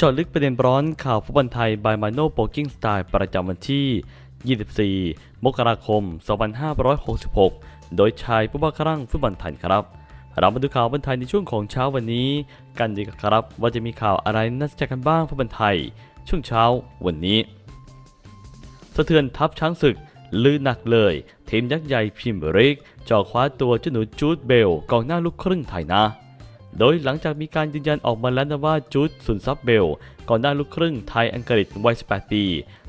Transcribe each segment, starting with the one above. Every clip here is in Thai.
จาะลึกประเด็นร้อนข่าวฟุตบอลไทยบายมาโนโปกิ้งสไตล์ประจำวันที่ 24 มกราคม 2566 โดยชายผู้บ้าคลั่งฟุตบอลไทยครับ เรามาดูข่าวบอลไทยในช่วงของเช้าวันนี้ กันดีกว่าครับ ว่าจะมีข่าวอะไรน่าสนใจกันบ้างฟุตบอลไทย ช่วงเช้าวันนี้ สะเทือนทัพช้างศึกลือหนักเลยทีมยักษ์ใหญ่พิมพ์ริกจ่อคว้าตัวเจ้าหนูจูดเบลกองหน้าลูกครึ่งไทยนะ โดยหลังจากมีการยืนยันออกมาแล้วนะว่าจูดสุนทรัพย์เบลก่อนหน้าลูกครึ่งไทยอังกฤษวัย 18 ปี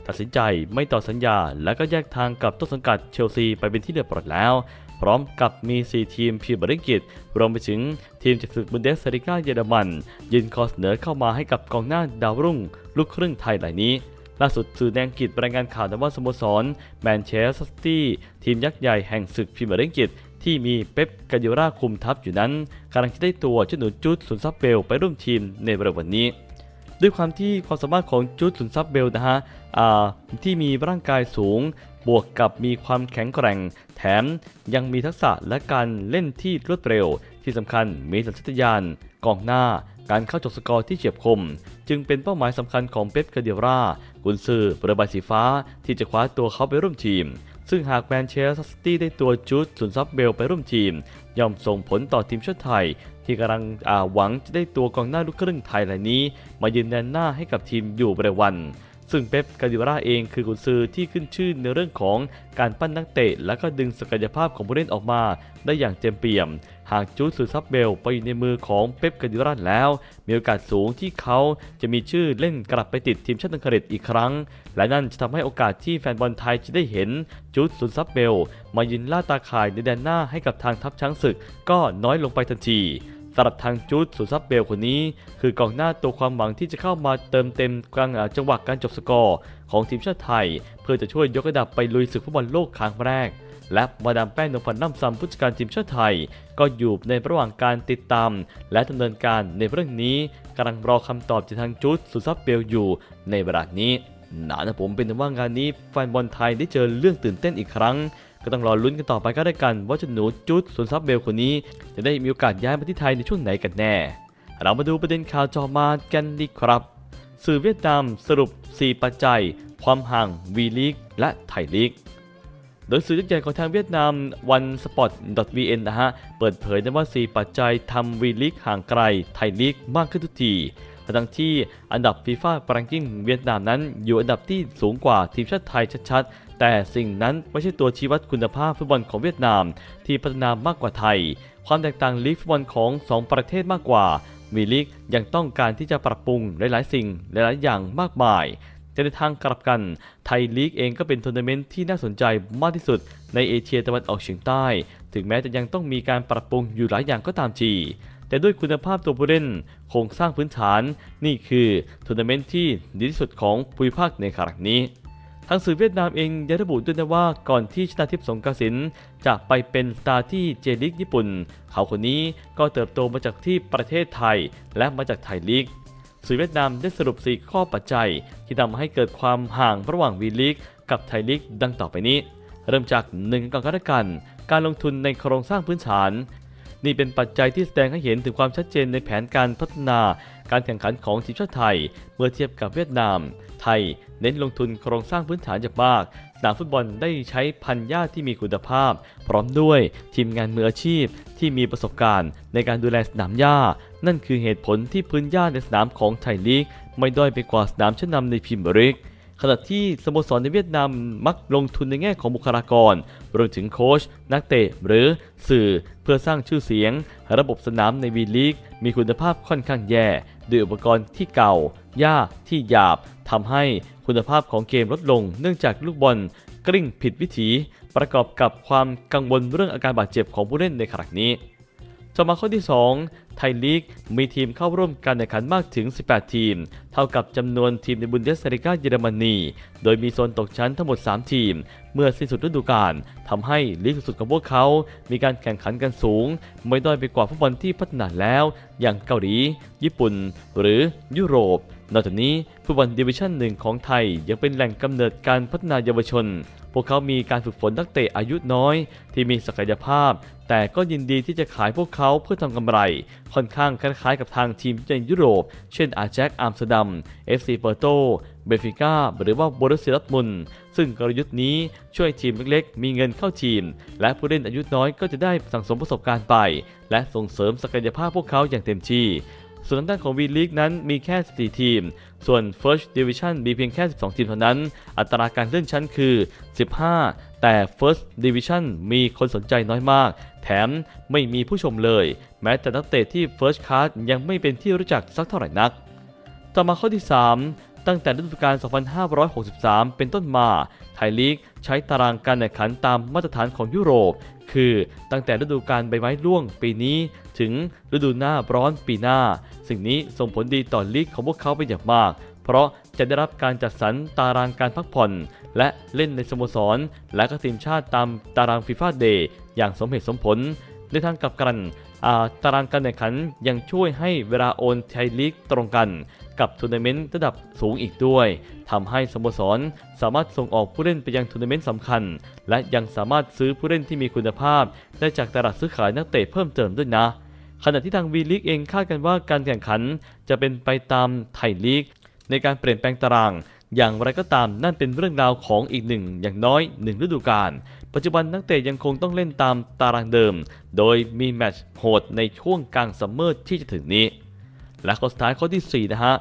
ตัดสินใจไม่ต่อสัญญา และก็แยกทางกับต้นสังกัดเชลซีไปเป็นที่เรียบร้อยแล้ว พร้อมกับมี 4 ทีมพรีเมียร์ลีกอังกฤษรวมไปถึงทีมจากศึกบุนเดสลิก้าเยอรมันยืนขอเสนอเข้ามาให้กับกองหน้าดาวรุ่ง ลูกครึ่งไทยรายนี้ล่าสุดสื่อแดงกิจรายงานข่าวว่าสโมสรแมนเชสเตอร์ซิตี้ทีมยักษ์ใหญ่แห่งศึกพรีเมียร์ลีกอังกฤษ ที่มีเป๊ปกาโยราคุมทัพอยู่นั้นกำลังจะได้ตัวเจ้าหนูจุดสุนทรัพย์เบลไปร่วมทีมในเร็ววันนี้ ด้วยความที่ความสามารถของจุดสุนทรัพย์เบลนะฮะที่มีร่างกายสูง บวกกับมีความแข็งแกร่ง แถมยังมีทักษะและการเล่นที่รวดเร็ว ที่สำคัญมีสัญชาตญาณกองหน้าการเข้าจบสกอร์ที่เฉียบคม จึงเป็นเป้าหมายสำคัญของเป๊ปกาเดียรากุนซือเบอร์ใบสีฟ้าที่จะคว้าตัวเขาไปร่วมทีม ซึ่งหากแมนเชสเตอร์ซิตี้ได้ตัวจูดสุนซับเบลไปร่วมทีม ย่อมส่งผลต่อทีมชาติไทย ที่กำลังหวังจะได้ตัวกองหน้าลูกครึ่งไทยรายนี้ มายืนแนนหน้าให้กับทีมอยู่บริวัน ซึ่งเป๊ปกาดิโอราเองคือกุนซือที่ขึ้นชื่อในเรื่องของการปั้นนักเตะ และก็ดึงศักยภาพของผู้เล่นออกมา ได้อย่างเต็มเปี่ยม หากจูดสุนทรัพย์เบลไปอยู่ในมือของเป๊ปกาดิโอราแล้ว มีโอกาสสูงที่เขาจะมีชื่อเล่นกลับไปติดทีมชาติอังกฤษอีกครั้ง และนั่นจะทำให้โอกาสที่แฟนบอลไทยจะได้เห็นจูดสุนทรัพย์เบลมายืนล่าตาข่ายในแดนหน้าให้กับทางทัพช้างศึก ก็น้อยลงไปทันที สำหรับทางจูดสุนทรัพย์เบลคนนี้ คือกองหน้าตัวความหวังที่จะเข้ามาเติมเต็มกลางจังหวะการจบสกอร์ของทีมชาติไทย เพื่อจะช่วยยกระดับไปลุยศึกฟุตบอลโลกครั้งแรก และมาดามแป้งนพพรน้ำซ้ำผู้จัดการทีมชาติไทย ก็อยู่ในระหว่างการติดตาม และดำเนินการในเรื่องนี้กำลังรอคำตอบจากทางจูดสุนทรัพย์เบลอยู่ในเวลานี้หนานะผมเป็นว่างานนี้แฟนบอลไทยได้เจอเรื่องตื่นเต้นอีกครั้ง ก็ต้องรอลุ้นกันต่อไปก็ได้กัน ว่าเจะหนูจุดสุนทรัพย์เบลคนนี้ จะได้มีโอกาสย้ายมาที่ไทยในช่วงไหนกันแน่ เรามาดูประเด็นข่าวจอมากันดีครับ สื่อเวียดนามสรุป 4 ปัจจัย ความห่างวีลีกและไทยลีกโดยสื่อยักษ์ใหญ่ของทางเวียดนาม one sport vn นะฮะ เปิดเผยได้ว่า 4 ปัจจัยทำวีลีกห่างไกล ไทยลีกมากขึ้นทุกทีทั้งที่อันดับฟีฟ่าแรงกิ้งเวียดนามนั้นอยู่อันดับที่สูงกว่าทีมชาติไทยชัดๆ แต่สิ่งนั้นไม่ใช่ตัวชี้วัดคุณภาพฟุตบอลของเวียดนาม ที่พัฒนามากกว่าไทย ความแตกต่างลีกฟุตบอลของ 2 ประเทศมากกว่าวีลีกยังต้องการที่จะปรับปรุงหลาย ๆ สิ่งหลาย ๆ อย่างมากมายแต่ในทางกลับกัน ไทยลีกเองก็เป็นทัวร์นาเมนต์ที่น่าสนใจมากที่สุดในเอเชียตะวันออกเฉียงใต้ ถึงแม้จะยังต้องมีการปรับปรุงอยู่หลายอย่างก็ตามทีแต่ด้วยคุณภาพตัวผู้เล่นโครงสร้างพื้นฐาน นี่คือทัวร์นาเมนต์ที่ดีที่สุดของภูมิภาคในครั้งนี้ ทางสื่อเวียดนามเองยังระบุด้วยนะว่าก่อนที่ชนาทิพย์สงกระสินจะไปเป็นสตาร์ที่เจลิกญี่ปุ่น เขาคนนี้ก็เติบโตมาจากที่ประเทศไทยและมาจากไทยลีกสื่อเวียดนามได้สรุป 4 ข้อปัจจัย ที่ทำให้เกิดความห่างระหว่างวีลีกกับไทยลีกดังต่อไปนี้ เริ่มจาก1ก่อนกันกัน การลงทุนในโครงสร้างพื้นฐาน นี่เป็นปัจจัยที่แสดงให้เห็นถึงความชัดเจนในแผนการพัฒนา การแข่งขันของทีมชาติไทย เมื่อเทียบกับเวียดนาม ไทยเน้นลงทุนโครงสร้างพื้นฐานอย่างมากสนามฟุตบอลได้ใช้พันหญ้าที่มีคุณภาพ พร้อมด้วยทีมงานมืออาชีพที่มีประสบการณ์ในการดูแลสนามหญ้า นั่นคือเหตุผลที่พื้นหญ้าในสนามของไทยลีก ไม่ด้อยไปกว่าสนามชั้นนำในพิมบริก ขณะที่สโมสรในเวียดนามมักลงทุนในแง่ของบุคลากร รวมถึงโค้ชนักเตะหรือสื่อเพื่อสร้างชื่อเสียง ระบบสนามในวีลีกมีคุณภาพค่อนข้างแย่ด้วยอุปกรณ์ที่เก่าหญ้าที่หยาบทำให้คุณภาพของเกมลดลง เนื่องจากลูกบอลกลิ้งผิดวิถี ประกอบกับความกังวลเรื่องอาการบาดเจ็บของผู้เล่นในครั้งนี้ ต่อมาข้อที่ 2 ไทยลีกมีทีมเข้าร่วมการแข่งขันมากถึง 18 ทีม เท่ากับจำนวนทีมในบุนเดสลิกาเยอรมนี โดยมีโซนตกชั้นทั้งหมด 3 ทีม เมื่อสิ้นสุดฤดูกาลทำให้ลีกสูงสุดของพวกเขา มีการแข่งขันกันสูง ไม่ด้อยไปกว่าฟุตบอลที่พัฒนาแล้ว อย่างเกาหลี ญี่ปุ่น หรือยุโรป นอกจากนี้ฟุตบอลดิวิชั่นหนึ่งของไทยยังเป็นแหล่งกำเนิดการพัฒนาเยาวชน พวกเขามีการฝึกฝนนักเตะอายุน้อย ที่มีศักยภาพ แต่ก็ยินดีที่จะขายพวกเขาเพื่อทำกำไร ค่อนข้างคล้ายๆกับทางทีมในยุโรป เช่นอาแจ็คอัมสเตอร์ดัม FC เปอร์โตเบฟิก้าหรือว่าโบรุสเซียดอร์มุนซึ่งกลยุทธ์นี้ช่วยทีมเล็กๆ มีเงินเข้าทีม และผู้เล่นอายุน้อยก็จะได้สั่งสมประสบการณ์ไป และส่งเสริมศักยภาพพวกเขาอย่างเต็มที่ ส่วนทางด้านของ V League นั้นมีแค่ 4 ทีม ส่วน First Division มีเพียงแค่ 12 ทีมเท่านั้น อัตราการเลื่อนชั้นคือ 15 แต่ First Division มีคนสนใจน้อยมาก แถมไม่มีผู้ชมเลย แม้แต่นักเตะที่ First Class ยังไม่เป็นที่รู้จักสักเท่าไหร่นัก ต่อมาข้อที่ 3ตั้งแต่ฤดูกาล 2563 เป็นต้นมา ไทยลีกใช้ตารางการแข่งขันตามมาตรฐานของยุโรป คือตั้งแต่ฤดูกาลใบไม้ร่วงปีนี้ ถึงฤดูหน้าร้อนปีหน้า สิ่งนี้ส่งผลดีต่อลีกของพวกเขาเป็นอย่างมาก เพราะจะได้รับการจัดสรรตารางการพักผ่อน และเล่นในสโมสร และก็ทีมชาติตามตารางฟีฟ่าเดย์อย่างสมเหตุสมผลในทางกลับกันาตารางการแข่งขันยังช่วยให้เวลาโอนไทยลีกตรงกันกับทัวร์นาเมนต์ระดับสูงอีกด้วยทำให้สโมสรสามารถส่งออกผู้เล่นไปยังทัวร์นาเมนต์สำคัญ และยังสามารถซื้อผู้เล่นที่มีคุณภาพ ได้จากตลาดซื้อขายนักเตะเพิ่มเติมด้วยนะ ขณะที่ทางวีลีกเองคาดกันว่าการแข่งขันจะเป็นไปตามไทยลีก ในการเปลี่ยนแปลงตาราง อย่างไรก็ตามนั่นเป็นเรื่องราวของอีกหนึ่งอย่างน้อยหนึ่งฤดูกาลปัจจุบันนักเตะยังคงต้องเล่นตามตารางเดิม โดยมีแมตช์โหดในช่วงกลางซัมเมอร์ที่จะถึงนี้ และข้อสุดท้ายข้อที่4นะฮะ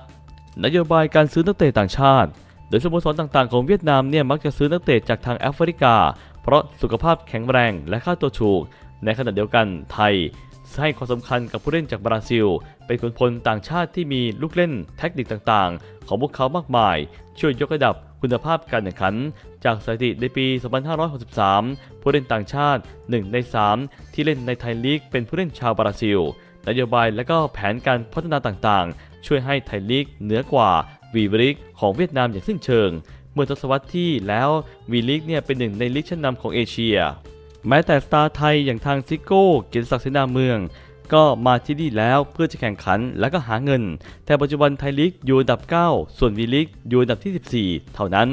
นโยบายการซื้อนักเตะต่างชาติ โดยสโมสรต่างๆของเวียดนามเนี่ยมักจะซื้อนักเตะจากทางแอฟริกา เพราะสุขภาพแข็งแรงและค่าตัวถูก ในขณะเดียวกันไทย ให้ความสำคัญกับผู้เล่นจากบราซิล เป็นคนพลต่างชาติที่มีลูกเล่นเทคนิคต่างๆ ของพวกเขามากมาย ช่วยยกระดับคุณภาพการแข่งขัน จากสถิติในปี 2563 ผู้เล่นต่างชาติ 1 ใน 3 ที่เล่นในไทยลีกเป็นผู้เล่นชาวบราซิล นโยบายและก็แผนการพัฒนาต่างๆ ช่วยให้ไทยลีกเหนือกว่าวีลีกของเวียดนามอย่างสิ้นเชิง เมื่อทศวรรษที่แล้ววีลีกเนี่ยเป็นหนึ่งในลีกชั้นนำของเอเชีย แม้แต่สตาร์ไทยอย่างทางซิโก้เกียรติศักดิ์เสนาเมือง ก็มาที่นี่แล้วเพื่อจะแข่งขันและก็หาเงิน แต่ปัจจุบันไทยลีกอยู่อันดับ 9 ส่วนวีลีกอยู่อันดับที่ 14 เท่านั้น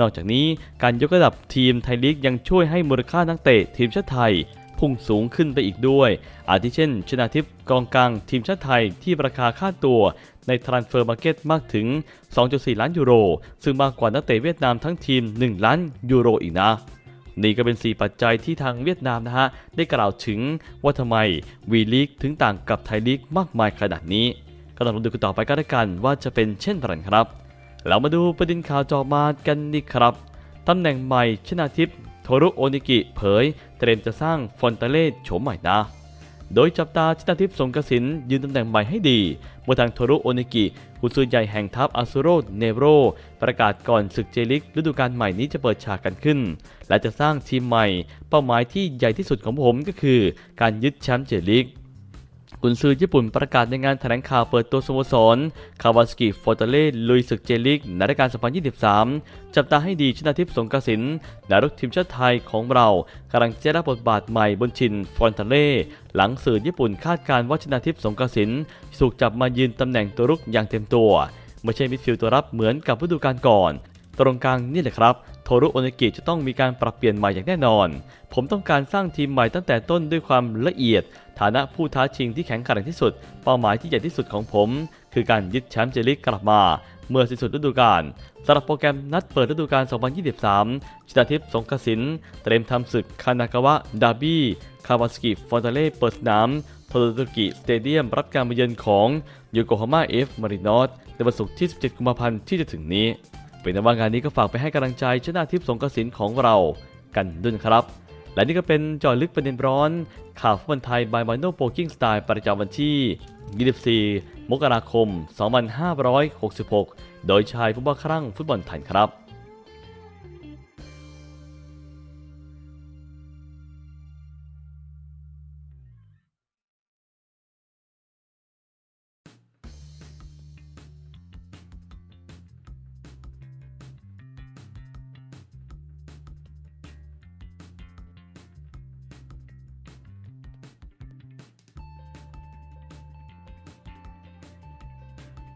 นอกจากนี้การยกระดับทีมไทยลีกยังช่วยให้มูลค่านักเตะทีมชาติไทยพุ่งสูงขึ้นไปอีกด้วย อาทิเช่น ชนาทิพย์กองกลางทีมชาติไทยที่ราคาค่าตัวใน Transfer Market มากถึง 2.4 ล้านยูโร ซึ่งมากกว่านักเตะเวียดนามทั้งทีม 1 ล้านยูโรอีกนะ นี่ก็เป็น 4 ปัจจัยที่ทางเวียดนามนะฮะ ได้กล่าวถึงว่าทำไมวีลีกถึงต่างกับไทยลีกมากมายขนาดนี้ก็ต้องดูกันต่อไปก็แล้วกันว่าจะเป็นเช่นไรครับ เรามาดูประเด็นข่าวจอมากันดีครับตำแหน่งใหม่ชนาทิพย์โทรุโอนิกิเผย เตรียมจะสร้างฟอนตาเล่โฉมใหม่นะ โดยจับตาชินาทิพย์สงกสินยืนตำแหน่งใหม่ให้ดีเมื่อทางโทรุโอนิกิกุนซือใหญ่แห่งทัพอาซูโรเนโร ประกาศก่อนศึกเจลิกฤดูกาลใหม่นี้จะเปิดฉากกันขึ้น และจะสร้างทีมใหม่ เป้าหมายที่ใหญ่ที่สุดของผมก็คือ การยึดแชมป์เจลิก กุนซือญี่ปุ่นประกาศในงานแถลงข่าวเปิดตัวสโมสร คาวาสกิฟอร์ตเล่ลุยศึกเจลิกในรายการ 2023 จับตาให้ดีชนาทิพย์สงกสินดารุกทีมชาติไทยของเรากำลังจะรับบทบาทใหม่บนชินฟอนตเล่หลังสื่อญี่ปุ่นคาดการณ์ว่าชนาทิพย์สงกสินถูกจับมายืนตำแหน่งตัวรุกอย่างเต็มตัว ไม่ใช่มิดฟิลด์ตัวรับเหมือนกับฤดูกาลก่อน ตรงกลางนี่แหละครับ โทรุโอเนกิจะต้องมีการปรับเปลี่ยนใหม่อย่างแน่นอน ผมต้องการสร้างทีมใหม่ตั้งแต่ต้นด้วยความละเอียด ฐานะผู้ท้าชิงที่แข็งแกร่งที่สุด เป้าหมายที่ใหญ่ที่สุดของผม คือการยึดแชมป์เจลิกกลับมาเมื่อสิ้นสุดฤดูกาลสำหรับโปรแกรมนัดเปิดฤดูกาล 2023ชนาทิพย์สงกสิน เตรียมทำศึกคานากาวะดาร์บี้คาวาสกิฟอนตาเล่เปิดสนามโทโตกิสเตเดียมรับการมาเยือนของโยโกฮาม่าเอฟมารินอสในวันศุกร์ที่ 17 กุมภาพันธ์ที่จะถึงนี้ เป็นแต่ว่างานนี้ก็ฝากไปให้กำลังใจชนะทิพย์สงกสินของเรากันด้วยนครับ และนี่ก็เป็นจอลึกประเด็นร้อน ข่าวฟุตบอลไทยบายมาโนโปกิ้งสไตล์ประจำวันที่ 24 มกราคม 2566 โดยชายผู้บ้าคลั่งฟุตบอลไทยครับ